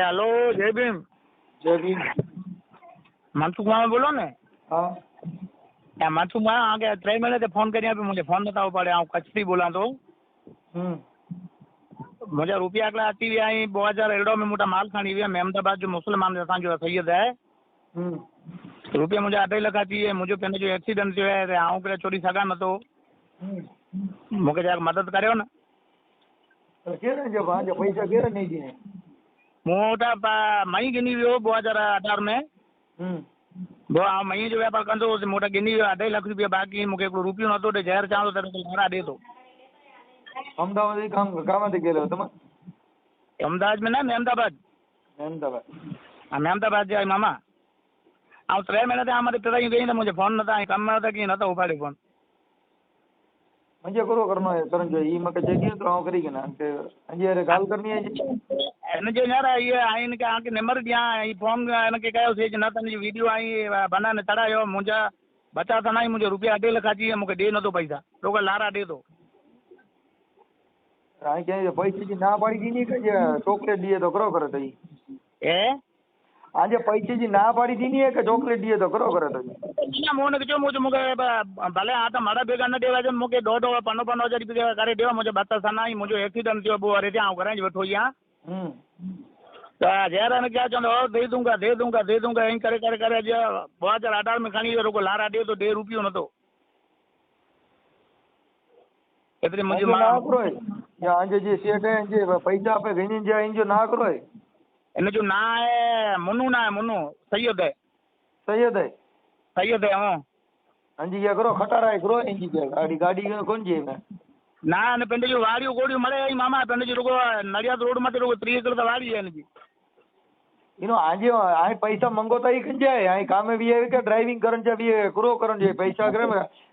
Hello જય ભીમ बोलो ભીમ માનસુખભાઈ બોલો ને હા માનસુખભાઈ આગે ત્રણ મહિને ફોન કરી આપ્યો મને ફોન નતા ઉપાડે હું કચ્છથી બોલા તો मुझे रुपया अगला अची विया आहीं ॿ हज़ार अहिड़ो में मूं माल खणी वियमि अहमदाबाद जो मुस्लमान असांजो सैद आहे तो रुपया मुंहिंजा अढाई लख अची विया मुंहिंजो पंहिंजो एक्सीडेंट थियो आहे त आउं करे सघां नथो मूंखे जा मदद करियो न। ಮೂಟ ಮೈ ಗಿನ್ನಿವಿಯೋ ॿ हज़ार अरिड़हं में। हम्म। भाउ मई जो वापारु कंदो हुउसि मूं गिनी वियो अढाई लख रुपया बाक़ी मूंखे हिकिड़ो रुपियो नथो ॾे ज़हर चवां थो त नारा तो ॾिए अहमदाबाद काम कामा ते गेलो तमां अहमदाबाद में न अहमदाबाद। अहमदाबाद। हा अहमदाबाद जा मामा। ऐं टे महीना थिया मथे पिरायूं कयूं त मुंहिंजो फ़ोन नथा ऐं कम नथा कीअं नथा उपाड़े फ़ोन। मुंहिंजे करो करिणो आहे करण जो ई मूंखे चई कयूं त तो आउं करी की न अंजे अरे ॻाल्हि करणी आहे हिनजे हींअर इहे आहिनि की आंटी निमर ॾियां ऐं फ़ोन हिनखे कयोसीं चई न तव्हांजी वीडियो आई बना न तड़ायो मुंहिंजा बचा सनाई मुंहिंजो रुपिया अढी लख अची विया मूंखे ॾिए नथो पैसा तोखे लारा ॾिए थो हाणे चई पैसे जी ना पाड़ी थींदी की चॉकलेट ॾिए थो करो करे अथई ए આજે પૈસે જી ના પાડી દીની કે ચોકલેટ દીએ તો કરો કરે मूंखे ના મોને કે જો મુજ મુકે ભલે આ તો મારા ભેગા ન દેવા છે મુકે દોઢ પનો પનો હજાર રૂપિયા કરે દેવા મુજે બતા સનાઈ મુજો એક્સિડન્ટ થયો બો અરે ત્યાં હું કરાઈ બેઠો યા હમ हम्म त जहर हिन क्या चवंदो हो दे दूंगा दे दूंगा दे दूंगा ईअं करे करे करे अॼु ॿ हज़ार अठारह में खणी वियो रुगो लारा ॾे थो ॾे रुपियो नथो एतिरी मुंहिंजी अंजे ना मां करो या अंजे जे सेठ है जे पैसा आपे घणी जे इंजो ना करो हिन जो नाम आहे मुन्नू ना आहे मुन्नू सैयद आहे सैयद है सैयद आहे हूं अंजी क्या करो खटारा है करो इंजी क्या गाड़ी गाड़ी कौन जी में ના અને પેલી જો વાડીઓ ગોળીઓ મળે એ મામા પેલી જો રૂગો નડિયાદ રોડ માંથી રૂગો ત્રીસ કિલો વાડી છે એની इनो એનો આજે આ પૈસા મંગો તો એ કંજાય આ કામે બી આવી કે ಡ್ರೈವಿಂಗ್ ಕರನ್ ಜಾ ಬಿ ಕ್ರೋ ಕರನ್ ಜಾ ಪೈಸಾ ಕರೆ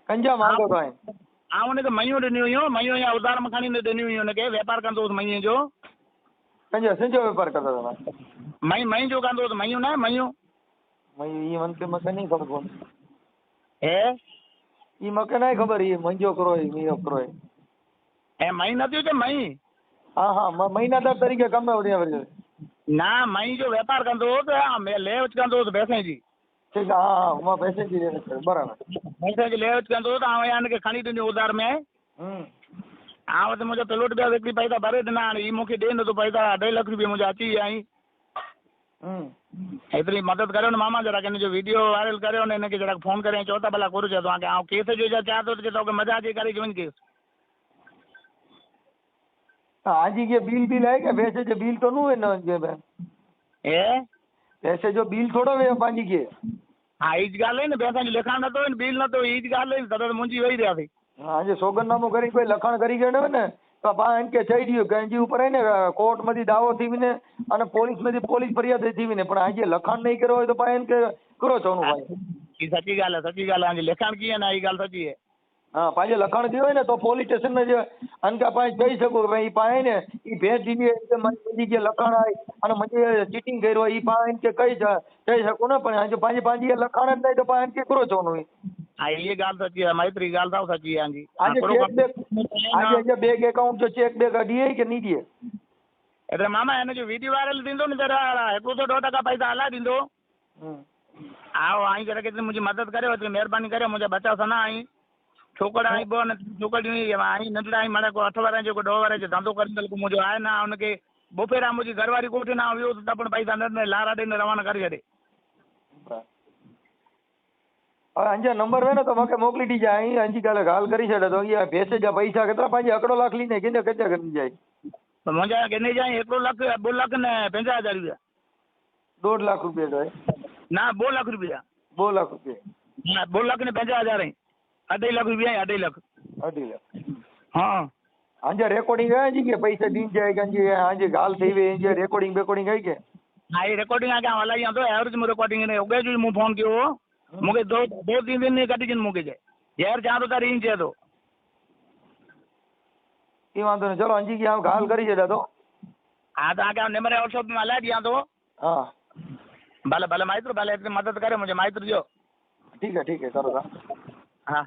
ಕಂಜಾ ಮಾಂಗೋ ತೋ ಅವನಿಗೆ કે મયો ॾिनो हुयो मयो या उधार में खणी ॾिनी हुई हुनखे वापारु कंदो हुउसि मईअ जो कंजो संजो वापारु कंदो तव्हां मई मई जो कंदो हुउसि मयूं न मयूं मयूं ईअं मन खे मूंखे न ख़बर कोन હે ઈ મકે નઈ ખબર ઈ મંજો કરો ઈ મીયો કરો એ મઈ નથી કે મઈ હા હા મહિનાદાર તરીકે કમાવડી આવે છે ना मई जो व्यापार कंदोसि लेवच कंदोसि पैसे जी। ठीकु आहे हा माँ पैसे जी बराबरि। पैसे जी लेवच कंदोसि ऐं यानी की खणी ॾिनो उधार में। हम्म। हा त मुंहिंजो प्लॉट जा हिकिड़ी पैसा भरे ॾिना हाणे हीउ मूंखे ॾे नथो पैसा अढाई लख रुपया मुंहिंजा अची विया आहिनि। हम्म। हेतिरी मदद करियो न मामा जरा जो वीडियो वायरल करियो न हिनखे जरा फ़ोन करे चओ था भला घुरिजे तव्हांखे ऐं केस जो छा थो चए तोखे मज़ा अची करे केस। हाँ जी ये बिल बिल है क्या वैसे जो बिल तो नहीं है ना जे में हे वैसे जो बिल थोड़ो है पानी के हा हीअ ज ॻाल्हि आहे न ॿिया असांजो लिखाइण नथो वञे बिल नथो हीअ ज ॻाल्हि आहे न तॾहिं त मुंहिंजी वेही रहियासीं હા જે સોગંદનામું કરી કોઈ લખાણ કરી ગયો ને તો પા એમ કે થઈ ગયું કે એનજી ઉપર હે ને કોર્ટમાંથી દાવો થઈને અને પોલીસમાંથી પોલીસ ફરિયાદ થઈને પણ આજે લખાણ નહીં કર્યો હોય તો પા એમ કે કરો છો ભાઈ हीअ सची ॻाल्हि आहे सची ॻाल्हि आहे हाणे लिखाइण कीअं न हीअ ॻाल्हि सची आहे હા પાંજે લખાણ થયું હોય ને તો પોલીસ સ્ટેશન જે અનકા પાસે જઈ શકો કે ભાઈ પાસે ને એ ભેટ દીધી એટલે મને બધી જે લખાણ આવી અને મને ચીટિંગ કર્યો એ પાસે કે કહી કહી શકો ને પણ આજે પાંજે પાંજે લખાણ જ નહીં તો પાસે કે કરો છો નું હા એ ગાલ સાચી છે મૈત્રી ગાલ સાવ સાચી છે આજી આજે ચેક બેક આજે બેગ એકાઉન્ટ જો ચેક બેક અડીએ કે નહીં દીએ એટલે મામા એને જો વીડિયો વાયરલ દીધો ને ત્યારે એટલું તો દો ટકા પૈસા હલા દીધો. આવો અહીં જરા કે મુજબ મદદ કર્યો એટલે મહેરબાની કર્યો મુજબ બચાવશો ના અહીં छोकिरा आई ॿ न छोकिरियूं ई आई नंढिड़ा आई माना को अठ वारा जो को ॾह वारा जो धंधो करे को मुंहिंजो आहे न हुनखे ॿोफेरा मुंहिंजी घरवारी कोठे न वियो त पण पैसा न लारा ॾे न रवाना करे छॾे હવે અંજા નંબર હોય ને તો મૂંखे મોકલી દીજે અહીં અંજી કાલે હાલ કરી છેડે તો અહીંયા ભેસે જા પૈસા કેટલા પાંજે અકડો લાખ લઈને કેને કેટલા કરી જાય? તો મુંજા કેને જાય એકડો લાખ બો લાખ ને પંજા હજાર રૂપિયા. દોઢ લાખ રૂપિયા ના બો લાખ રૂપિયા. બો લાખ રૂપિયા. ના બો લાખ ને પંજા હજાર અહીં. અઢી લાખ રૂપિયા અઢી લાખ અઢી લાખ હા આજે રેકોર્ડિંગ આવી કે પૈસા દીન જાય કે આજે આજે ગાલ થઈ ગઈ આજે રેકોર્ડિંગ બેકોર્ડિંग આવી કે હા એ રેકોર્ડિંગ આ ગામ હલાઈ તો એવરેજ માં રેકોર્ડિંग ને ઉગે જો હું ફોન કર્યો મુકે દો દો તીન દિન ની કાઢી જન મુકે જાય યાર જાણ તો તારી ઇન છે તો એ વાંધો ને ચલો અંજી ગયા ગાલ કરી છે તો હા તો આ ગામ નંબર વોટ્સએપ માં હલાઈ દિયા તો હા ભલે ભલે માઇત્ર ભલે इतनी મદદ કરે મુજે માઇત્ર જો ठीक है ठीक है करो हाँ